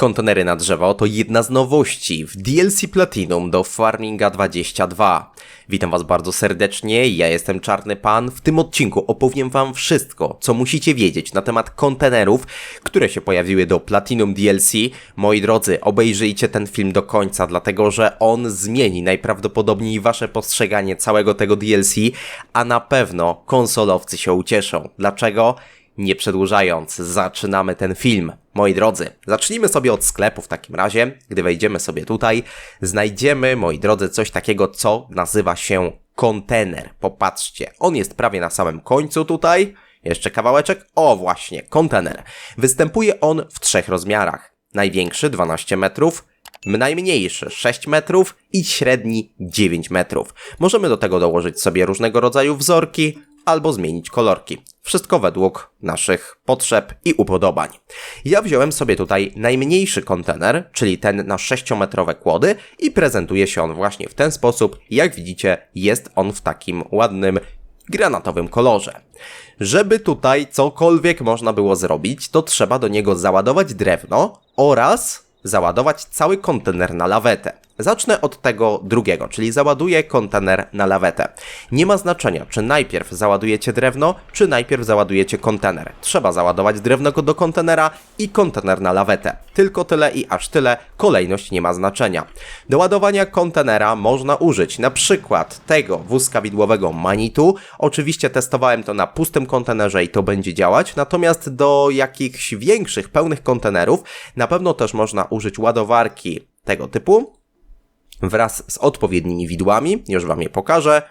Kontenery na drzewo to jedna z nowości w DLC Platinum do Farminga 22. Witam Was bardzo serdecznie, ja jestem Czarny Pan. W tym odcinku opowiem Wam wszystko, co musicie wiedzieć na temat kontenerów, które się pojawiły do Platinum DLC. Moi drodzy, obejrzyjcie ten film do końca, dlatego że on zmieni najprawdopodobniej Wasze postrzeganie całego tego DLC, a na pewno konsolowcy się ucieszą. Dlaczego? Nie przedłużając, zaczynamy ten film. Moi drodzy, zacznijmy sobie od sklepu w takim razie. Gdy wejdziemy sobie tutaj, znajdziemy, moi drodzy, coś takiego, co nazywa się kontener. Popatrzcie, on jest prawie na samym końcu tutaj. Jeszcze kawałeczek. O, właśnie, kontener. Występuje on w trzech rozmiarach. Największy 12 metrów, najmniejszy 6 metrów i średni 9 metrów. Możemy do tego dołożyć sobie różnego rodzaju wzorki albo zmienić kolorki. Wszystko według naszych potrzeb i upodobań. Ja wziąłem sobie tutaj najmniejszy kontener, czyli ten na 6-metrowe kłody i prezentuje się on właśnie w ten sposób. Jak widzicie, jest on w takim ładnym granatowym kolorze. Żeby tutaj cokolwiek można było zrobić, to trzeba do niego załadować drewno oraz załadować cały kontener na lawetę. Zacznę od tego drugiego, czyli załaduję kontener na lawetę. Nie ma znaczenia, czy najpierw załadujecie drewno, czy najpierw załadujecie kontener. Trzeba załadować drewno do kontenera i kontener na lawetę. Tylko tyle i aż tyle, kolejność nie ma znaczenia. Do ładowania kontenera można użyć na przykład tego wózka widłowego Manitu. Oczywiście testowałem to na pustym kontenerze i to będzie działać, natomiast do jakichś większych, pełnych kontenerów na pewno też można użyć ładowarki tego typu, wraz z odpowiednimi widłami, już Wam je pokażę.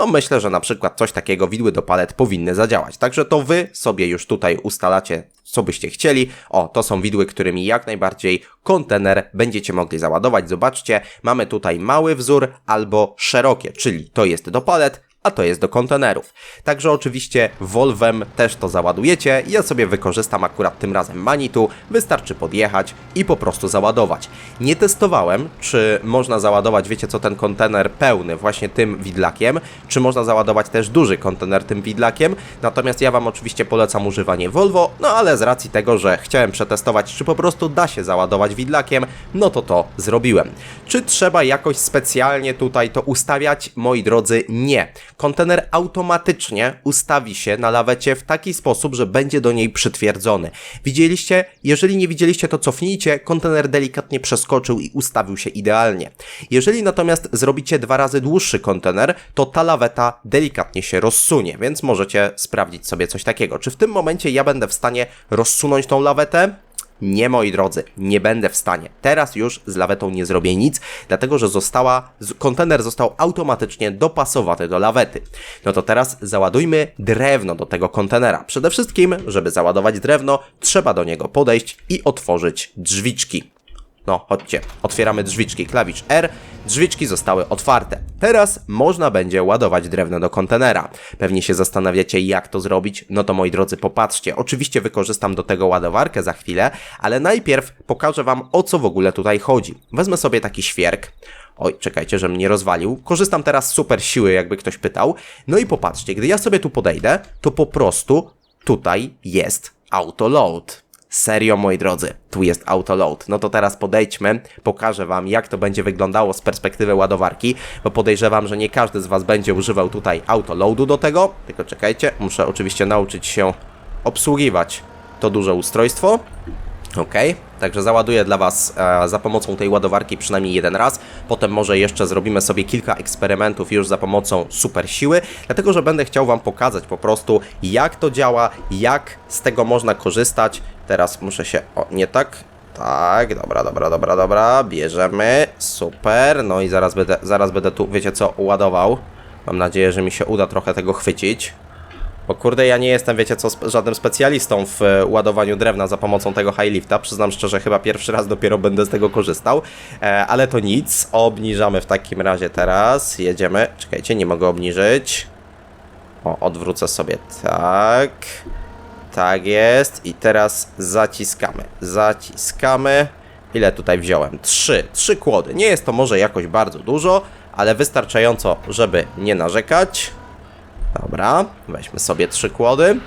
No myślę, że na przykład coś takiego widły do palet powinny zadziałać. Także to Wy sobie już tutaj ustalacie, co byście chcieli. O, to są widły, którymi jak najbardziej kontener będziecie mogli załadować. Zobaczcie, mamy tutaj mały wzór albo szerokie, czyli to jest do palet, a to jest do kontenerów. Także oczywiście Volvem też to załadujecie. Ja sobie wykorzystam akurat tym razem Manitu. Wystarczy podjechać i po prostu załadować. Nie testowałem, czy można załadować, wiecie co, ten kontener pełny właśnie tym widlakiem, czy można załadować też duży kontener tym widlakiem. Natomiast ja Wam oczywiście polecam używanie Volvo, no ale z racji tego, że chciałem przetestować, czy po prostu da się załadować widlakiem, no to to zrobiłem. Czy trzeba jakoś specjalnie tutaj to ustawiać? Moi drodzy, nie kontener automatycznie ustawi się na lawecie w taki sposób, że będzie do niej przytwierdzony. Widzieliście? Jeżeli nie widzieliście, to cofnijcie, kontener delikatnie przeskoczył i ustawił się idealnie. Jeżeli natomiast zrobicie dwa razy dłuższy kontener, to ta laweta delikatnie się rozsunie, więc możecie sprawdzić sobie coś takiego. Czy w tym momencie ja będę w stanie rozsunąć tą lawetę? Nie, moi drodzy, nie będę w stanie. Teraz już z lawetą nie zrobię nic, dlatego że została, kontener został automatycznie dopasowany do lawety. No to teraz załadujmy drewno do tego kontenera. Przede wszystkim, żeby załadować drewno, trzeba do niego podejść i otworzyć drzwiczki. No, chodźcie. Otwieramy drzwiczki, klawisz R. Drzwiczki zostały otwarte. Teraz można będzie ładować drewno do kontenera. Pewnie się zastanawiacie, jak to zrobić. No to moi drodzy, popatrzcie. Oczywiście wykorzystam do tego ładowarkę za chwilę, ale najpierw pokażę Wam, o co w ogóle tutaj chodzi. Wezmę sobie taki świerk. Oj, czekajcie, że mnie rozwalił. Korzystam teraz z super siły, jakby ktoś pytał. No i popatrzcie, gdy ja sobie tu podejdę, to po prostu tutaj jest autoload. Serio, moi drodzy, tu jest autoload. No to teraz podejdźmy, pokażę Wam, jak to będzie wyglądało z perspektywy ładowarki, bo podejrzewam, że nie każdy z Was będzie używał tutaj autoloadu do tego. Tylko czekajcie, muszę oczywiście nauczyć się obsługiwać to duże ustrojstwo. Ok, także załaduję dla Was e, za pomocą tej ładowarki przynajmniej jeden raz. Potem może jeszcze zrobimy sobie kilka eksperymentów już za pomocą super siły, dlatego że będę chciał Wam pokazać po prostu jak to działa, jak z tego można korzystać. Teraz muszę się, o nie tak, tak, dobra, dobra, dobra, dobra, bierzemy, super, no i zaraz będę, zaraz będę tu, wiecie co, ładował. Mam nadzieję, że mi się uda trochę tego chwycić. Bo kurde, ja nie jestem, wiecie co, żadnym specjalistą w e, ładowaniu drewna za pomocą tego high lifta. Przyznam szczerze, chyba pierwszy raz dopiero będę z tego korzystał. E, ale to nic. Obniżamy w takim razie teraz. Jedziemy. Czekajcie, nie mogę obniżyć. O, odwrócę sobie tak. Tak jest. I teraz zaciskamy. Zaciskamy. Ile tutaj wziąłem? Trzy. Trzy kłody. Nie jest to może jakoś bardzo dużo, ale wystarczająco, żeby nie narzekać. Dobra, weźmy sobie trzy kłody.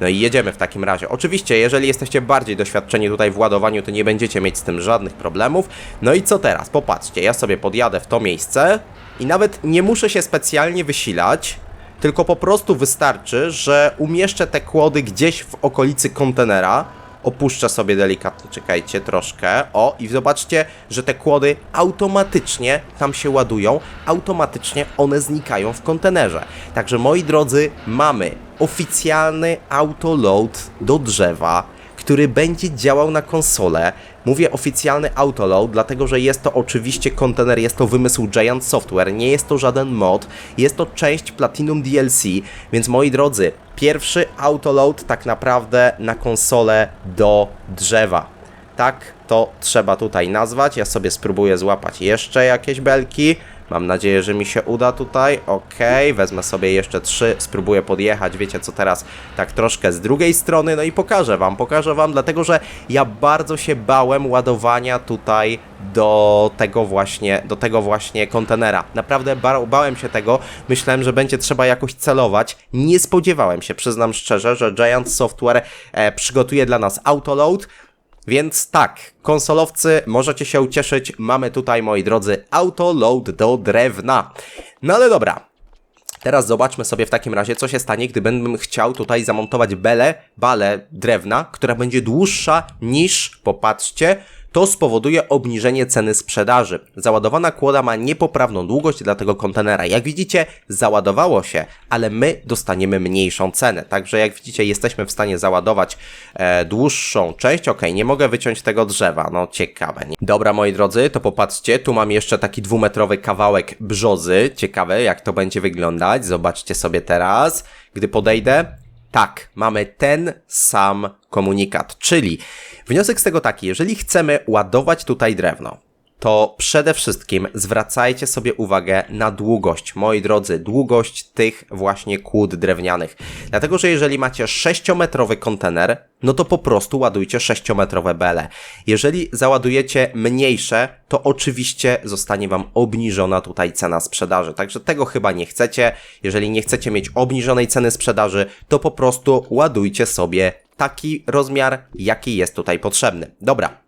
No i jedziemy w takim razie. Oczywiście, jeżeli jesteście bardziej doświadczeni tutaj w ładowaniu, to nie będziecie mieć z tym żadnych problemów. No i co teraz? Popatrzcie, ja sobie podjadę w to miejsce i nawet nie muszę się specjalnie wysilać, tylko po prostu wystarczy, że umieszczę te kłody gdzieś w okolicy kontenera, opuszczę sobie delikatnie, czekajcie troszkę, o i zobaczcie, że te kłody automatycznie tam się ładują, automatycznie one znikają w kontenerze. Także moi drodzy, mamy oficjalny autoload do drzewa, który będzie działał na konsolę. Mówię oficjalny autoload, dlatego że jest to oczywiście kontener, jest to wymysł Giant Software, nie jest to żaden mod, jest to część Platinum DLC, więc moi drodzy, pierwszy autoload tak naprawdę na konsolę do drzewa. Tak to trzeba tutaj nazwać. Ja sobie spróbuję złapać jeszcze jakieś belki. Mam nadzieję, że mi się uda tutaj. Ok, wezmę sobie jeszcze trzy, spróbuję podjechać, wiecie co teraz, tak troszkę z drugiej strony, no i pokażę wam, pokażę wam, dlatego że ja bardzo się bałem ładowania tutaj do tego właśnie, do tego właśnie kontenera. Naprawdę ba bałem się tego, myślałem, że będzie trzeba jakoś celować. Nie spodziewałem się, przyznam szczerze, że Giant Software e, przygotuje dla nas autoload. Więc tak, konsolowcy, możecie się ucieszyć, mamy tutaj, moi drodzy, autoload do drewna. No ale dobra, Teraz zobaczmy sobie w takim razie, co się stanie, gdy będę chciał tutaj zamontować belę, balę drewna, która będzie dłuższa niż, popatrzcie, to spowoduje obniżenie ceny sprzedaży. Załadowana kłoda ma niepoprawną długość dla tego kontenera. Jak widzicie, załadowało się, ale my dostaniemy mniejszą cenę. Także jak widzicie, jesteśmy w stanie załadować e, dłuższą część. Ok, nie mogę wyciąć tego drzewa. No ciekawe. Nie? Dobra, moi drodzy, to popatrzcie. Tu mam jeszcze taki dwumetrowy kawałek brzozy. Ciekawe, jak to będzie wyglądać. Zobaczcie sobie teraz. Gdy podejdę, tak, mamy ten sam komunikat, czyli wniosek z tego taki, jeżeli chcemy ładować tutaj drewno, to przede wszystkim zwracajcie sobie uwagę na długość, moi drodzy, długość tych właśnie kłód drewnianych. Dlatego, że jeżeli macie 6-metrowy kontener, no to po prostu ładujcie 6-metrowe bele. Jeżeli załadujecie mniejsze, to oczywiście zostanie Wam obniżona tutaj cena sprzedaży. Także tego chyba nie chcecie. Jeżeli nie chcecie mieć obniżonej ceny sprzedaży, to po prostu ładujcie sobie taki rozmiar, jaki jest tutaj potrzebny. Dobra,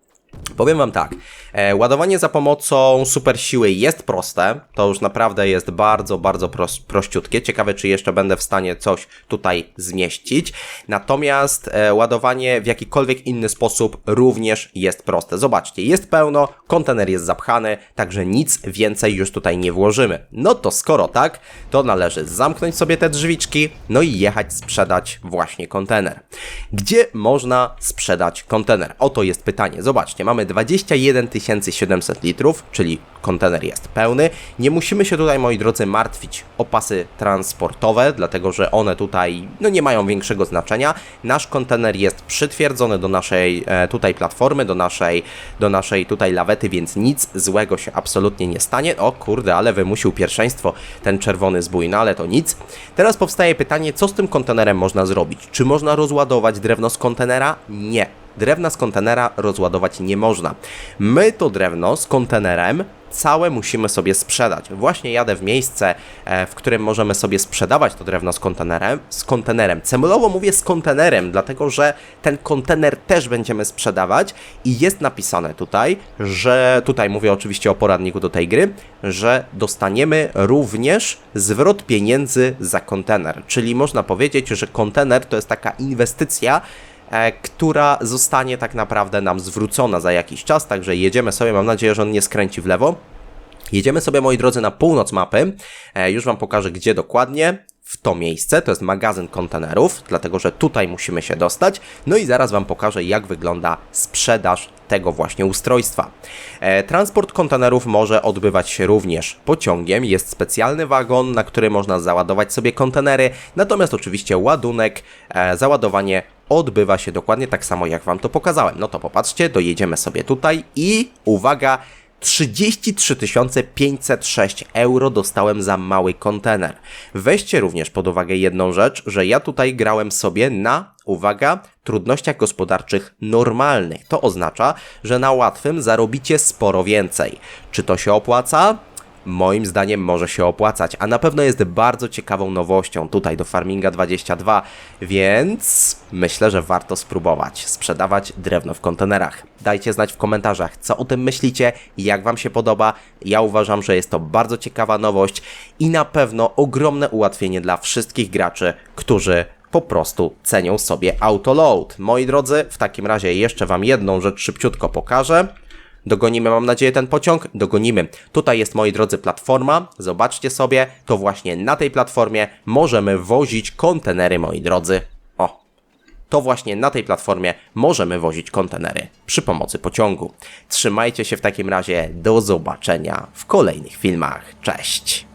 Powiem Wam tak, e, ładowanie za pomocą super siły jest proste, to już naprawdę jest bardzo, bardzo pros prościutkie. Ciekawe, czy jeszcze będę w stanie coś tutaj zmieścić. Natomiast e, ładowanie w jakikolwiek inny sposób również jest proste. Zobaczcie, jest pełno, kontener jest zapchany, także nic więcej już tutaj nie włożymy. No to skoro tak, to należy zamknąć sobie te drzwiczki, no i jechać sprzedać właśnie kontener. Gdzie można sprzedać kontener? Oto jest pytanie. Zobaczcie, mamy 21 700 litrów, czyli kontener jest pełny. Nie musimy się tutaj, moi drodzy, martwić o pasy transportowe, dlatego że one tutaj no, nie mają większego znaczenia. Nasz kontener jest przytwierdzony do naszej e, tutaj platformy, do naszej, do naszej tutaj lawety, więc nic złego się absolutnie nie stanie. O kurde, ale wymusił pierwszeństwo ten czerwony zbój, no ale to nic. Teraz powstaje pytanie, co z tym kontenerem można zrobić? Czy można rozładować drewno z kontenera? Nie drewna z kontenera rozładować nie można. My to drewno z kontenerem całe musimy sobie sprzedać. Właśnie jadę w miejsce, e, w którym możemy sobie sprzedawać to drewno z kontenerem. Z kontenerem. Cemulowo mówię z kontenerem, dlatego że ten kontener też będziemy sprzedawać i jest napisane tutaj, że tutaj mówię oczywiście o poradniku do tej gry, że dostaniemy również zwrot pieniędzy za kontener. Czyli można powiedzieć, że kontener to jest taka inwestycja, która zostanie tak naprawdę nam zwrócona za jakiś czas, także jedziemy sobie, mam nadzieję, że on nie skręci w lewo. Jedziemy sobie, moi drodzy, na północ mapy. E, już Wam pokażę, gdzie dokładnie. W to miejsce, to jest magazyn kontenerów, dlatego że tutaj musimy się dostać. No i zaraz Wam pokażę, jak wygląda sprzedaż tego właśnie ustrojstwa. E, transport kontenerów może odbywać się również pociągiem. Jest specjalny wagon, na który można załadować sobie kontenery, natomiast oczywiście ładunek, e, załadowanie odbywa się dokładnie tak samo, jak Wam to pokazałem. No to popatrzcie, dojedziemy sobie tutaj i uwaga, 33 506 euro dostałem za mały kontener. Weźcie również pod uwagę jedną rzecz, że ja tutaj grałem sobie na, uwaga, trudnościach gospodarczych normalnych. To oznacza, że na łatwym zarobicie sporo więcej. Czy to się opłaca? Moim zdaniem może się opłacać, a na pewno jest bardzo ciekawą nowością tutaj do Farminga 22, więc myślę, że warto spróbować sprzedawać drewno w kontenerach. Dajcie znać w komentarzach, co o tym myślicie, jak Wam się podoba. Ja uważam, że jest to bardzo ciekawa nowość i na pewno ogromne ułatwienie dla wszystkich graczy, którzy po prostu cenią sobie autoload. Moi drodzy, w takim razie jeszcze Wam jedną rzecz szybciutko pokażę. Dogonimy, mam nadzieję, ten pociąg? Dogonimy. Tutaj jest, moi drodzy, platforma. Zobaczcie sobie, to właśnie na tej platformie możemy wozić kontenery, moi drodzy. O, to właśnie na tej platformie możemy wozić kontenery przy pomocy pociągu. Trzymajcie się w takim razie, do zobaczenia w kolejnych filmach. Cześć!